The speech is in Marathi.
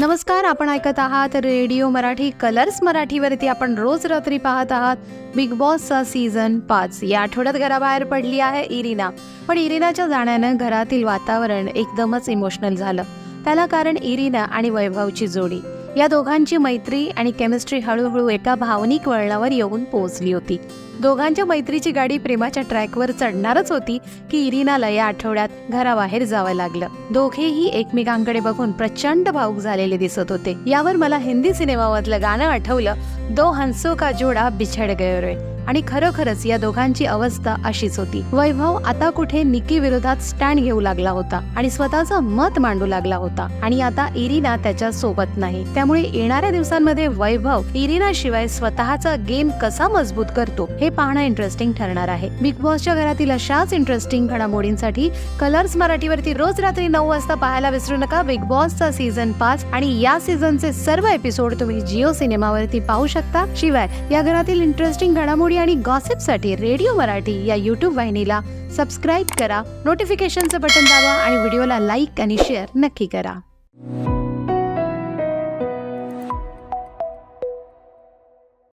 नमस्कार आपण ऐकत आहात रेडिओ मराठी कलर्स मराठीवरती आपण रोज रात्री पाहत आहात बिग बॉसचा सीझन पाच. या आठवड्यात घराबाहेर पडली आहे इरिना. पण इरिनाच्या जाण्यानं घरातील वातावरण एकदमच इमोशनल झालं. त्याला कारण इरिना आणि वैभवची जोडी. या दोघांची मैत्री आणि केमिस्ट्री हळूहळू एका भावनिक वळणावर येऊन पोहोचली होती. दोघांच्या मैत्रीची गाडी प्रेमाच्या ट्रॅकवर चढणारच होती की इरिनाला या आठवड्यात घराबाहेर जावं लागलं. दोघेही एकमेकांकडे बघून प्रचंड भाऊक झालेले दिसत होते. यावर मला हिंदी सिनेमामधलं गाणं आठवलं. दो हंसो का जोडा बिछड गयो रे. आणि खरोखरच या दोघांची अवस्था अशीच होती. वैभव आता कुठे निकी विरोधात स्टँड घेऊ लागला होता आणि स्वतःचं मत मांडू लागला होता. आणि आता इरिना त्याच्या सोबत नाही. त्यामुळे येणाऱ्या दिवसांमध्ये वैभव इरिना शिवाय स्वतःचा गेम कसा मजबूत करतो हे पाहणं इंटरेस्टिंग ठरणार आहे. बिग बॉसच्या घरातील अशाच इंटरेस्टिंग घडामोडींसाठी कलर्स मराठीवरती रोज रात्री नऊ वाजता पाहायला विसरू नका बिग बॉसचा सीझन पाच आणि या सीझनचे सर्व एपिसोड तुम्ही जिओ सिनेमावरती पाहू शकता. शिवाय या घरातील इंटरेस्टिंग घडामोडी आणि गॉसिपसाठी रेडिओ मराठी या यूट्यूब वाहिनीला सबस्क्राईब करा नोटिफिकेशनचं बटन दाबा आणि व्हिडिओला लाईक आणि शेअर नक्की करा.